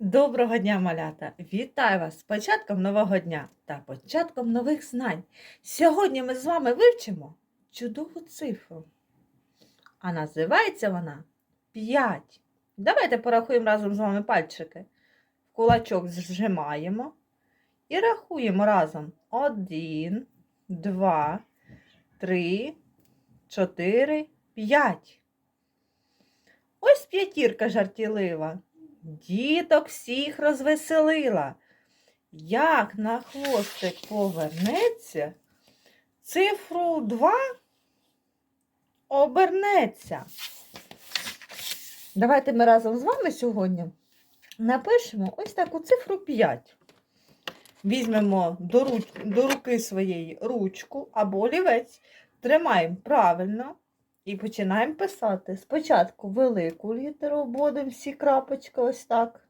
Доброго дня, малята! Вітаю вас з початком нового дня та початком нових знань. Сьогодні ми з вами вивчимо чудову цифру. А називається вона 5. Давайте порахуємо разом з вами пальчики. В кулачок зжимаємо і рахуємо разом 1, 2, 3, 4, 5. Ось п'ятірка жартілива. Діток всіх розвеселила. Як на хвостик повернеться, цифру 2 обернеться. Давайте ми разом з вами сьогодні напишемо ось таку цифру 5. Візьмемо до, руки своєї ручку або олівець, тримаємо правильно. І починаємо писати. Спочатку велику літеру обводимо всі крапочки ось так.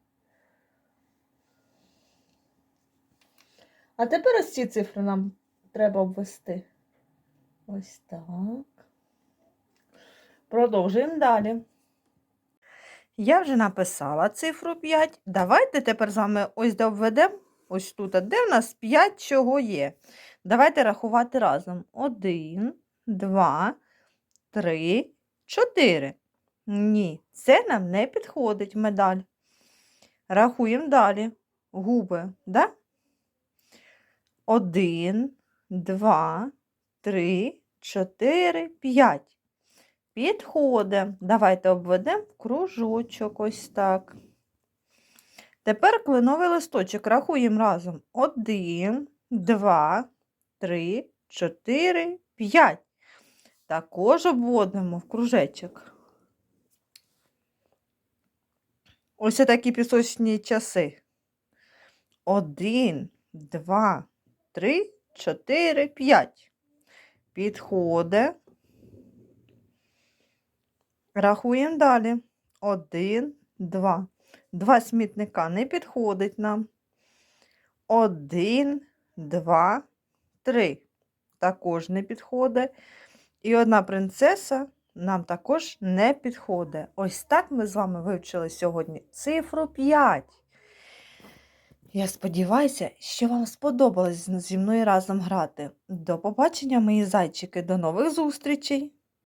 А тепер ось ці цифри нам треба обвести. Ось так. Продовжуємо далі. Я вже написала цифру 5. Давайте тепер з вами ось де обведемо. Ось тут, де в нас 5 чого є. Давайте рахувати разом. 1, 2, Три, чотири. Ні, це нам не підходить медаль. Рахуємо далі. Губи, да? Один, два, три, чотири, п'ять. Підходимо. Давайте обведемо в кружочок ось так. Тепер кленовий листочок рахуємо разом. Один, два, три, чотири, п'ять. Також обводимо в кружечок. Ось такі пісочні часи. Один, два, три, чотири, п'ять. Підходить. Рахуємо далі. Один, два. Два смітника не підходить нам. Один, два, три. Також не підходить. І одна принцеса нам також не підходить. Ось так ми з вами вивчили сьогодні цифру 5. Я сподіваюся, що вам сподобалось зі мною разом грати. До побачення, мої зайчики, до нових зустрічей!